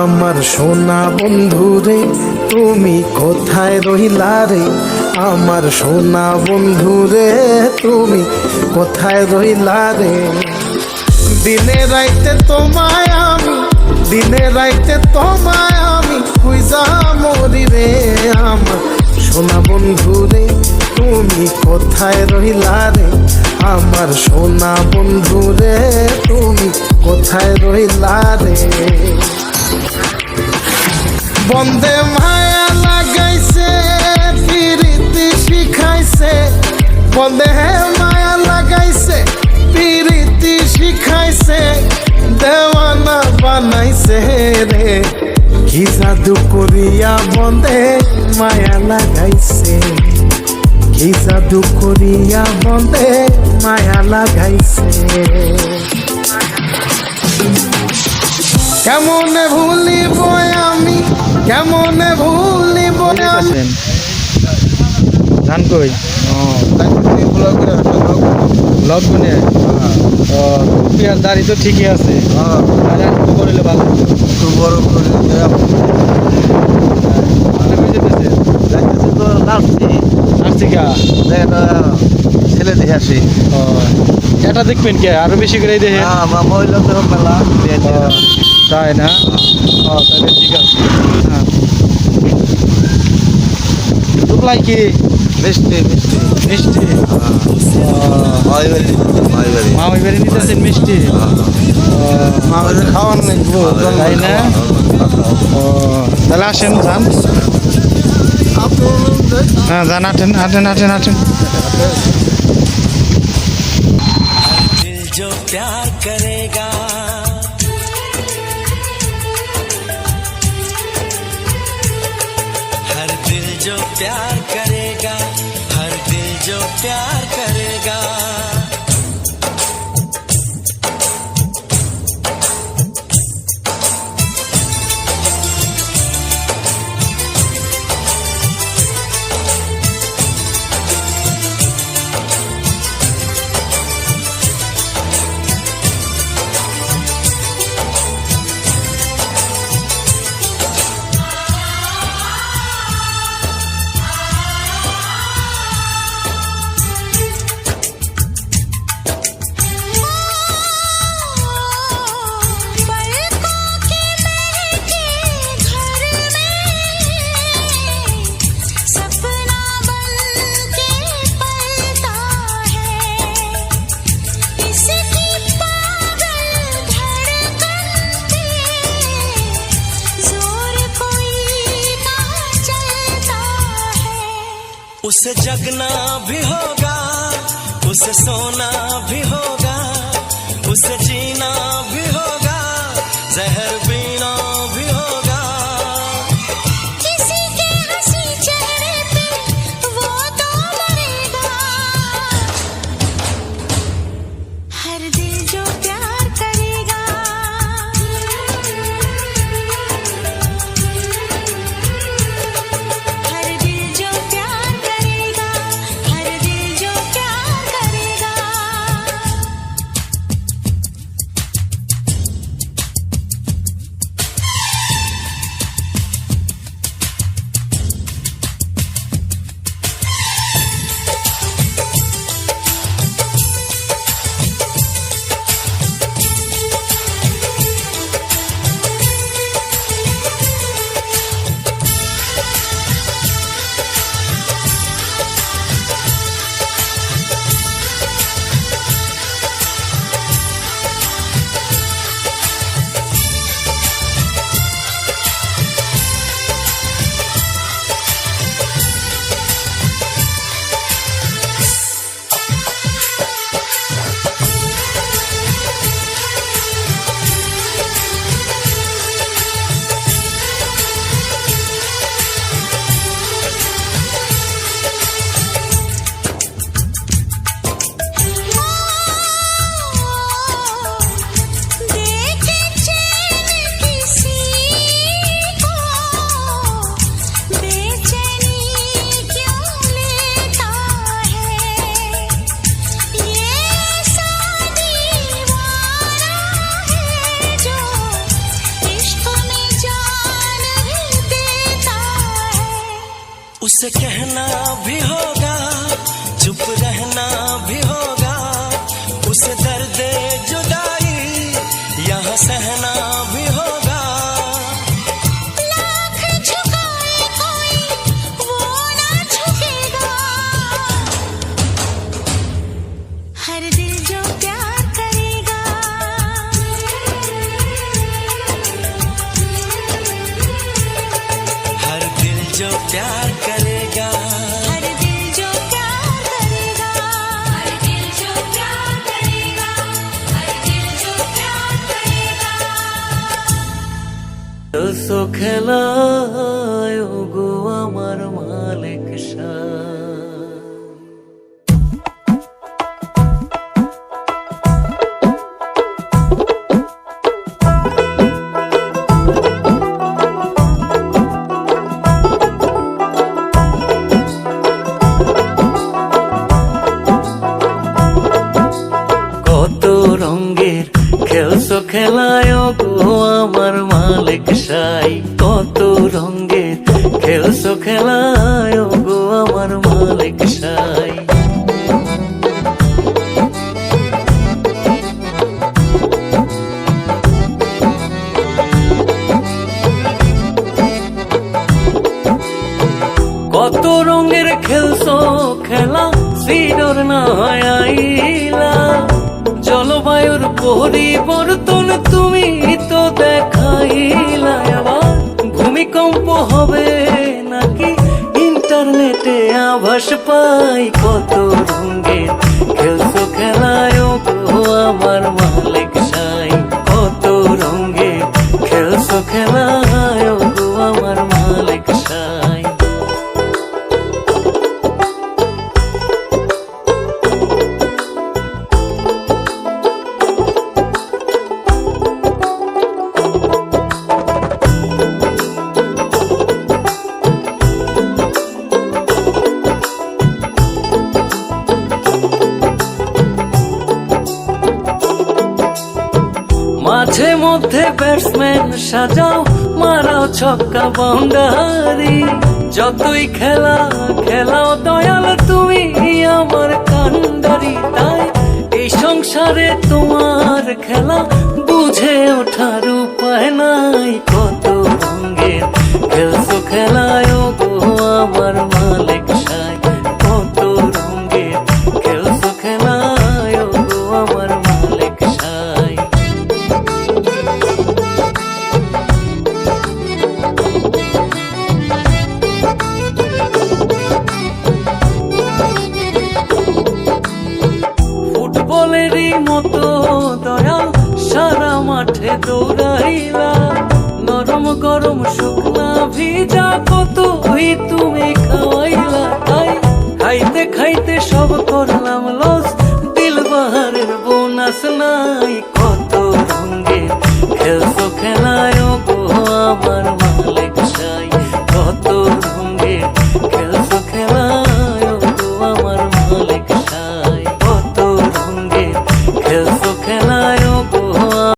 আমার সোনা বন্ধু রে, তুমি কোথায় রহিলা রে? আমার সোনা বন্ধু রে, তুমি কোথায় রহিলা রে? দিনে রাইতে তোমায় আমি, দিনে রাইতে তোমায় আমি খুঁজা মরি রে আমার সোনা বন্ধু রে, তুমি কোথায় রহিলা রে? আমার সোনা বন্ধু রে, তুমি কোথায় রহিলা রে? বন্দে মায়া লাগাইছে, পিরিতি শিখাইছে। বন্দে মায়া লাগাইছে, পিরিতি শিখাইছে। দেওয়ানা বানাইছে রে। কি জাদু করিয়া বন্দে মায়া লাগাইছে? কি জাদু করিয়া বন্দে মায়া লাগাইছে? কেমনে ভুলিব আমি? কেমনে ভুলিব ধান কই? ও লকডাউনে ও পিয়ার দাড়ি তো ঠিকই আছে। আর একটু করিলে ভালো হতো। আপনি কই যেতেছেন? নার্সিকা ছেলে দেখে আসি। ও এটা দেখবেন কে? আরও বেশি করে দেখে মহিলা তো মেলা। তাই না? ও তাহলে ঠিক আছে। হ্যাঁ দুপলাই কি মিষ্টি মিষ্টি মিষ্টি ও, হয় বাড়ি হয় বাড়ি মামি বাড়ি নিতেছেন মিষ্টি ও, আমাদের খাওয়ান নেই তাই না? ও তাহলে আসেন যান হ্যাঁ যান হাঁটেন হাঁটেন হাঁটেন হাঁটেন दिल जो प्यार करेगा जो प्यार करेगा हर दिल जो प्यार करेगा। उसे जगना भी होगा उसे सोना भी होगा उसे जीना उसे कहना भी होगा चुप रहना भी होगा उसे दर्द খেলায় গো আমার মালিক কত রঙের খেলছো খেলায় গো আমার মালিক সাই কত রঙের খেলছো খেলায় গো আমার মালিক সাই। কত রঙের খেলছো খেলা, সিডর না আইলা। জলবায়ুর পরিবর্তন আভাস পাই কত মধ্যে ব্যাটসম্যান সাজাও, মারাও ছক্কা বাউন্ডারি যতই খেলা, খেলাও দয়াল, তুমি আমার কান্ডারি। তাই এই সংসারে তোমার খেলা বুঝে ওঠার উপায় নাই। কত রঙের খেলছো খেলায় কালেরই মতো দয়াল, সারা মাঠে দৌড়াইলা। নরম গরম শুকনা ভিজা কত হই তুমি খাওয়াইলা। তাই খাইতে খাইতে সব করলাম লস দিল বাহারের বোনাস নাই।